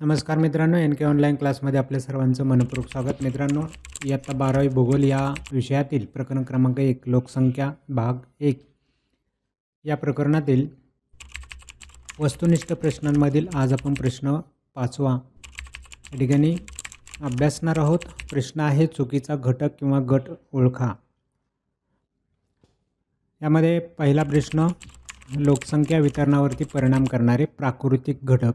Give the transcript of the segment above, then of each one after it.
नमस्कार मित्रांनो एन के ऑनलाईन क्लासमध्ये आपल्या सर्वांचं मनपूर्वक स्वागत. मित्रांनो इयत्ता बारावी भूगोल या विषयातील प्रकरण क्रमांक एक लोकसंख्या भाग एक. या प्रकरणातील वस्तुनिष्ठ प्रश्नांमधील आज आपण प्रश्न पाचवा. या ठिकाणी अभ्यासणार आहोत प्रश्न आहे चुकीचा घटक किंवा गट ओळखा. यामध्ये पहिला प्रश्न लोकसंख्या वितरणावरती परिणाम करणारे प्राकृतिक घटक.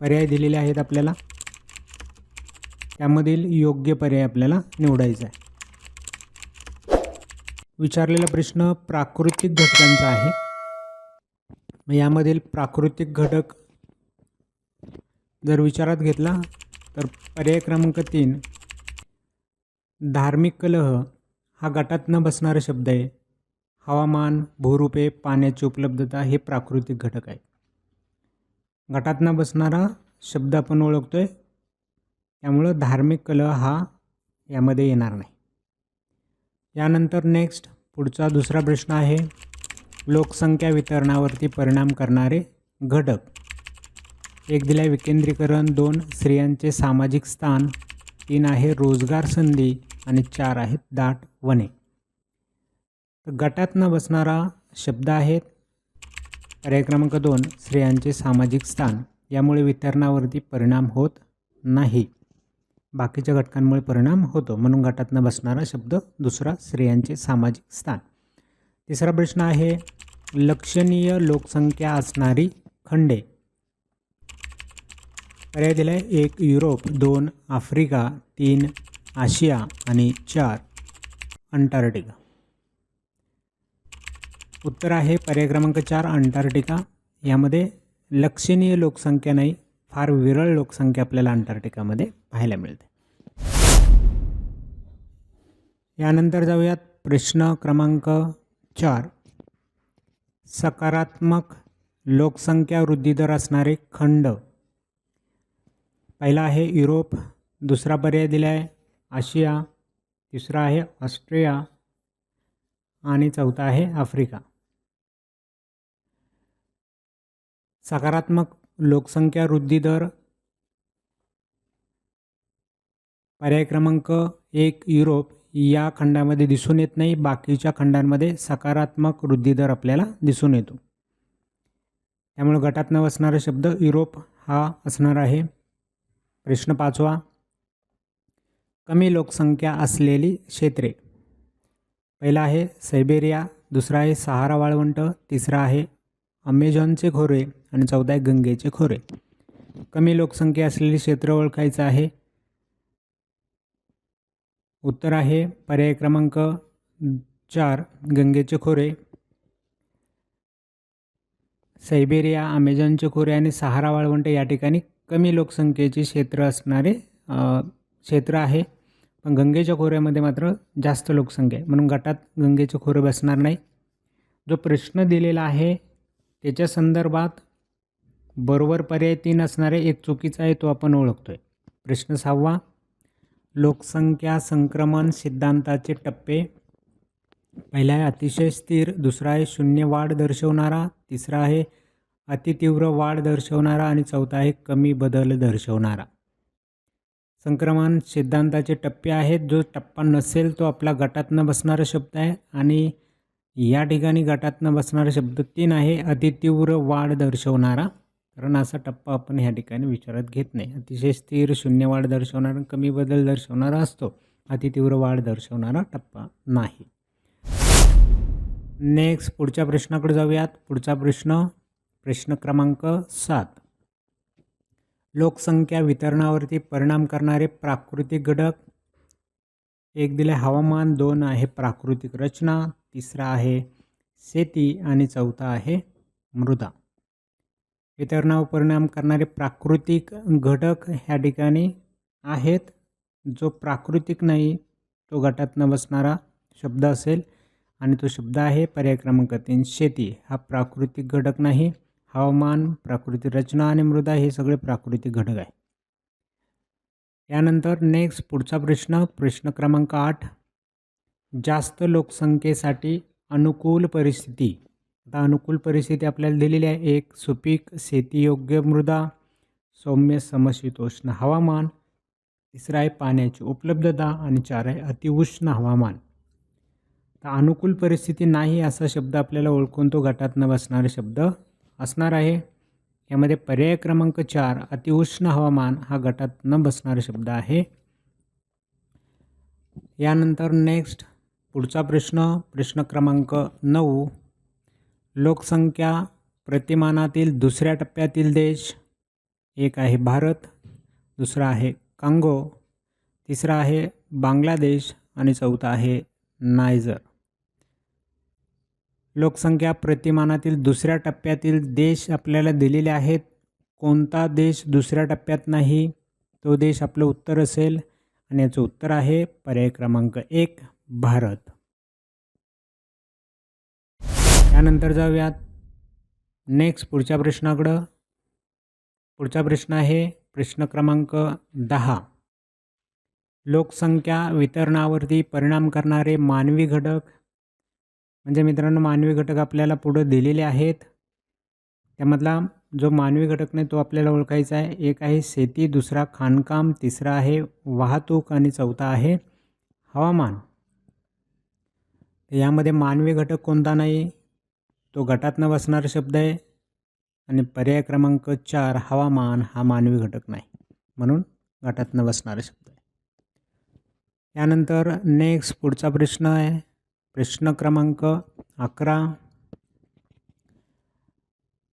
पर्याय दिलेले आहेत आपल्याला. त्यामधील योग्य पर्याय आपल्याला निवडायचा आहे. विचारलेला प्रश्न प्राकृतिक घटकांचा आहे. मग यामधील प्राकृतिक घटक जर विचारात घेतला तर पर्याय क्रमांक तीन धार्मिक कलह हा गटात न बसणारा शब्द आहे. हवामान भूरूपे पाण्याची उपलब्धता हे प्राकृतिक घटक आहे. गटात बसणारा शब्द आपण ओळखतोय. त्यामुळं धार्मिक कलह हा यामध्ये येणार नाही. यानंतर नेक्स्ट पुढचा दुसरा प्रश्न आहे. लोकसंख्या वितरणावरती परिणाम करणारे घटक. एक दिला विकेंद्रीकरण दोन स्त्रियांचे सामाजिक स्थान तीन आहे रोजगार संधी आणि चार आहेत दाट वने. तर गटात न बसणारा शब्द आहेत पर्याय क्रमांक दोन स्त्रियांचे सामाजिक स्थान. यामुळे वितरणावरती परिणाम होत नाही. बाकीच्या घटकांमुळे परिणाम होतो. म्हणून गटात न बसणारा शब्द दुसरा स्त्रियांचे सामाजिक स्थान. तिसरा प्रश्न आहे लक्षणीय लोकसंख्या असणारी खंडे. पर्याय दिला आहे एक युरोप दोन आफ्रिका तीन आशिया आणि चार अंटार्क्टिका. उत्तर आहे पर्याय क्रमांक चार अंटार्क्टिका. यामध्ये लक्षणीय लोकसंख्या नाही फार विरळ लोकसंख्या आपल्याला अंटार्क्टिकामध्ये पाहायला मिळते. यानंतर जाऊयात प्रश्न क्रमांक चार. सकारात्मक लोकसंख्या वृद्धी दर असणारे खंड. पहिला आहे युरोप दुसरा पर्याय दिला आहे आशिया तिसरा आहे ऑस्ट्रिया आणि चौथा आहे आफ्रिका. सकारात्मक लोकसंख्या वृद्धी दर. पर्याय क्रमांक एक युरोप. या खंडामध्ये दिसून येत नाही. बाकीच्या खंडांमध्ये सकारात्मक वृद्धी दर आपल्याला दिसून येतो. त्यामुळे गटात न बसणारा शब्द युरोप हा असणार आहे. प्रश्न पाचवा. कमी लोकसंख्या असलेली क्षेत्रे. पहिला आहे सायबेरिया दुसरा आहे सहारा वाळवंट तिसरा आहे अमेझॉनचे खोरे आणि चौदा आहे गंगेचे खोरे. कमी लोकसंख्या असलेले क्षेत्र ओळखायचं आहे. उत्तर आहे पर्याय क्रमांक चार गंगेचे खोरे. सायबेरिया अमेझॉनचे खोरे आणि सहारा वाळवंट या ठिकाणी कमी लोकसंख्येचे क्षेत्र असणारे क्षेत्र आहे. पण गंगेच्या खोऱ्यामध्ये मात्र जास्त लोकसंख्या आहे. म्हणून गटात गंगेचे खोरे बसणार नाही. जो प्रश्न दिलेला आहे त्याच्या संदर्भात बरोबर पर्याय तीन असणारे एक चुकीचा आहे तो आपण ओळखतो आहे प्रश्न सहावा लोकसंख्या संक्रमण सिद्धांताचे टप्पे. पहिला आहे अतिशय स्थिर. दुसरा आहे शून्य वाढ दर्शवणारा. तिसरा आहे अतितीव्र वाढ दर्शवणारा. आणि चौथा आहे कमी बदल दर्शवणारा. संक्रमण सिद्धांताचे टप्पे आहेत. जो टप्पा नसेल तो आपला गटात न बसणारा शब्द आहे. आणि या ठिकाणी गटात न बसणारा शब्द तीन आहे. अतितीव्र वाढ दर्शवणारा. कारण असा टप्पा आपण ह्या ठिकाणी विचारात घेत नाही. अतिशय स्थिर शून्य वाढ दर्शवणारा कमी बदल दर्शवणारा असतो. अतितीव्र वाढ दर्शवणारा टप्पा नाही. नेक्स्ट पुढच्या प्रश्नाकडे जाऊयात. पुढचा प्रश्न प्रश्न क्रमांक सात. लोकसंख्या वितरणावरती परिणाम करणारे प्राकृतिक घटक. एक दिले हवामान दोन आहे प्राकृतिक रचना तिसरा आहे शेती आणि चौथा आहे मृदा. वितरणावर परिणाम करणारे प्राकृतिक घटक ह्या ठिकाणी आहेत. जो प्राकृतिक नाही तो गटात न बसणारा शब्द असेल आणि तो शब्द आहे पर्याय क्रमांक तीन शेती. हा प्राकृतिक घटक नाही. हवामान प्राकृतिक रचना आणि मृदा हे सगळे प्राकृतिक घटक आहे यानंतर नेक्स्ट पुढचा प्रश्न प्रश्न क्रमांक आठ. जास्त लोकसंख्येसाठी अनुकूल परिस्थिती. आता अनुकूल परिस्थिती आपल्याला दिलेली आहे. एक सुपीक शेतीयोग्य मृदा सौम्य समशीतोष्ण हवामान. तिसरं आहे पाण्याची उपलब्धता आणि चार आहे अतिउष्ण हवामान. तर अनुकूल परिस्थिती नाही असा शब्द आपल्याला ओळखून तो गटात न बसणारे शब्द असणार आहे. यामध्ये पर्याय क्रमांक चार अतिउष्ण हवामान हा गटात न बसणारा शब्द आहे. यानंतर नेक्स्ट पुढचा प्रश्न प्रश्न क्रमांक नऊ. लोकसंख्या प्रतिमानातील दुसऱ्या टप्प्यातील देश. एक आहे भारत दुसरा आहे कांगो तिसरा आहे बांगलादेश आणि चौथा आहे नायजर. लोकसंख्या प्रतिमानातील दुसऱ्या टप्प्यातील देश आपल्याला दिलेले आहेत. कोणता देश दुसऱ्या टप्प्यात नाही तो देश आपलं उत्तर असेल आणि याचं उत्तर आहे पर्याय क्रमांक एक भारत. त्यानंतर जाऊयात नेक्स्ट पुढच्या प्रश्नाकडं. पुढचा प्रश्न आहे प्रश्न क्रमांक दहा. लोकसंख्या वितरणावरती परिणाम करणारे मानवी घटक म्हणजे मित्रांनो मानवी घटक आपल्याला पुढं दिलेले आहेत. त्यामधला जो मानवी घटक नाही तो आपल्याला ओळखायचा आहे. एक आहे शेती दुसरा खाणकाम तिसरा आहे वाहतूक आणि चौथा आहे हवामान. यामध्ये मानवी घटक कोणता नाही? तो गटात न बसणारा शब्द आहे. आणि पर्याय क्रमांक चार हवामान हा मानवी घटक नाही. म्हणून गटात न बसणारा शब्द आहे. यानंतर नेक्स्ट पुढचा प्रश्न आहे. प्रश्न क्रमांक अकरा.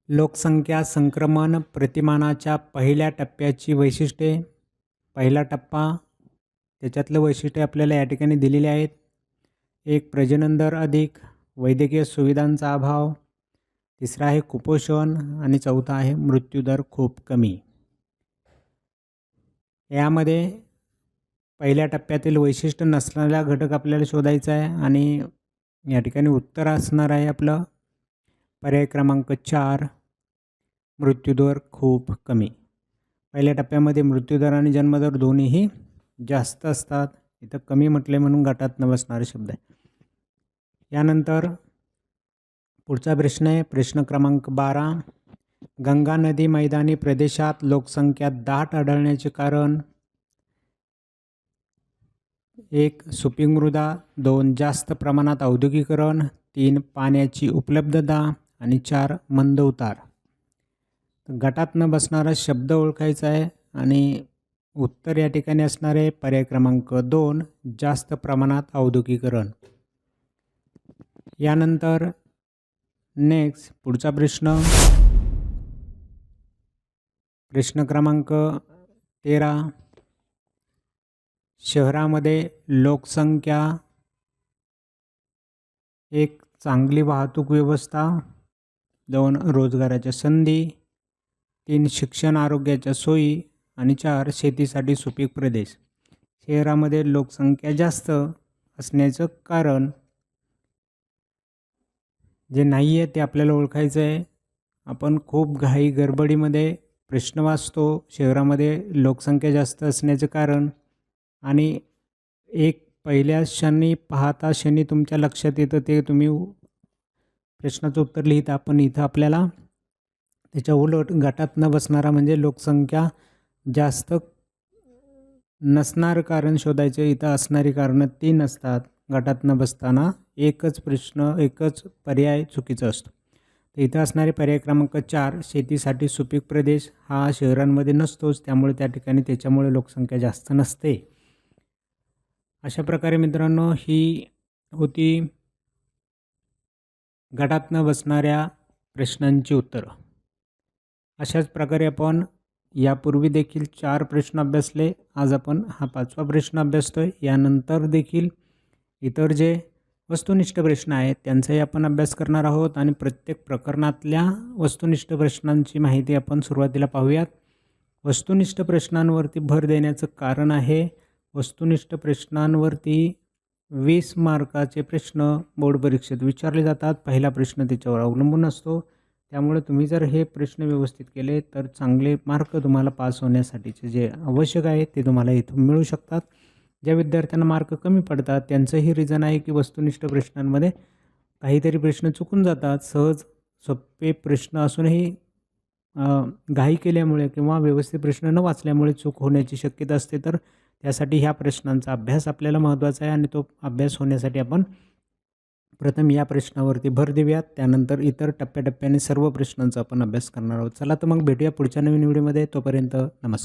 लोकसंख्या संक्रमण प्रतिमानाच्या पहिल्या टप्प्याची वैशिष्ट्ये. पहिला टप्पा त्याच्यातलं वैशिष्ट्य आपल्याला या ठिकाणी दिलेले आहेत. एक प्रजनन दर अधिक. वैद्यकीय सुविधांचा अभाव. तिसरा आहे कुपोषण. आणि चौथा आहे मृत्यूदर खूप कमी. यामध्ये पहिल्या टप्प्यातील वैशिष्ट्य नसणारा घटक आपल्याला शोधायचा आहे. आणि या ठिकाणी उत्तर असणार आहे आपलं. पर्याय क्रमांक चार मृत्यूदर खूप कमी. पहिल्या टप्प्यामध्ये मृत्यूदर आणि जन्मदर दोन्हीही जास्त असतात. इथं कमी म्हटले म्हणून गटात न बसणारे शब्द आहे. यानंतर पुढचा प्रश्न आहे. प्रश्न क्रमांक बारा गंगा नदी मैदानी प्रदेशात लोकसंख्या दाट आढळण्याचे कारण एक सुपीक मृदा दोन जास्त प्रमाणात औद्योगिकरण तीन पाण्याची उपलब्धता आणि चार मंद उतार. गटात न बसणारा शब्द ओळखायचा आहे आणि उत्तर या ठिकाणी असणारे पर्याय क्रमांक दोन जास्त प्रमाणात औद्योगिकरण यानंतर नेक्स्ट पुढचा प्रश्न. प्रश्न क्रमांक तेरा. शहरामध्ये लोकसंख्या एक चांगली वाहतूक व्यवस्था दोन रोजगाराच्या संधी तीन शिक्षण आरोग्याच्या सोयी आणि चार शेतीसाठी सुपीक प्रदेश. शहरामध्ये लोकसंख्या जास्त असण्याचं कारण जे नाही आहे ते आपल्याला ओळखायचं आहे. आपण खूप घाई गडबडीमध्ये प्रश्न वाचतो. शहरामध्ये लोकसंख्या जास्त असण्याचं कारण आणि एक पहिल्या क्षणी पाहता क्षणी तुमच्या लक्षात येतं ते तुम्ही प्रश्नाचं उत्तर लिहिता. पण इथं आपल्याला त्याच्या उलट गटात न बसणारा म्हणजे लोकसंख्या जास्त नसणारं कारण शोधायचं इथं असणारी कारणं ती नसतात. गटात न बसताना एकच प्रश्न एकच पर्याय चुकीचा असतो. तर इथं असणारे पर्याय क्रमांक चार शेतीसाठी सुपीक प्रदेश हा शहरांमध्ये नसतोच. त्यामुळे त्या ठिकाणी त्याच्यामुळे लोकसंख्या जास्त नसते. अशा प्रकारे मित्रांनो ही होती गटात न बसणाऱ्या प्रश्नांची उत्तरं. अशाच प्रकारे आपण यापूर्वी देखील चार प्रश्न अभ्यासले आज आपण हा पाचवा प्रश्न अभ्यासतो आहे यानंतर देखील इतर जे वस्तुनिष्ठ प्रश्न आहेत त्यांचाही आपण अभ्यास करणार आहोत आणि प्रत्येक प्रकरणातल्या वस्तुनिष्ठ प्रश्नांची माहिती आपण सुरुवातीला पाहूयात. वस्तुनिष्ठ प्रश्नांवरती भर देण्याचं कारण आहे वस्तुनिष्ठ प्रश्नांवरती वीस मार्काचे प्रश्न बोर्ड परीक्षेत विचारले जातात. पहिला प्रश्न त्याच्यावर अवलंबून असतो. त्यामुळे तुम्ही जर हे प्रश्न व्यवस्थित केले तर चांगले मार्क तुम्हाला पास होण्यासाठीचे जे आवश्यक आहे ते तुम्हाला इथून मिळू शकतात. ज्या विद्यार्थ्यांना मार्क कमी पडतात त्यांचंही रिझन आहे की वस्तुनिष्ठ प्रश्नांमध्ये काहीतरी प्रश्न चुकून जातात. सहज सोपे प्रश्न असूनही घाई केल्यामुळे किंवा व्यवस्थित प्रश्न न वाचल्यामुळे चूक होण्याची शक्यता असते तर त्यासाठी ह्या प्रश्नांचा अभ्यास आपल्याला महत्त्वाचा आहे आणि तो अभ्यास होण्यासाठी आपण प्रथम या प्रश्नावरती भर देऊयात. त्यानंतर इतर टप्प्याटप्प्याने सर्व प्रश्नांचा आपण अभ्यास करणार आहोत. चला तर मग भेटूया पुढच्या नवीन व्हिडिओमध्ये. तोपर्यंत नमस्कार.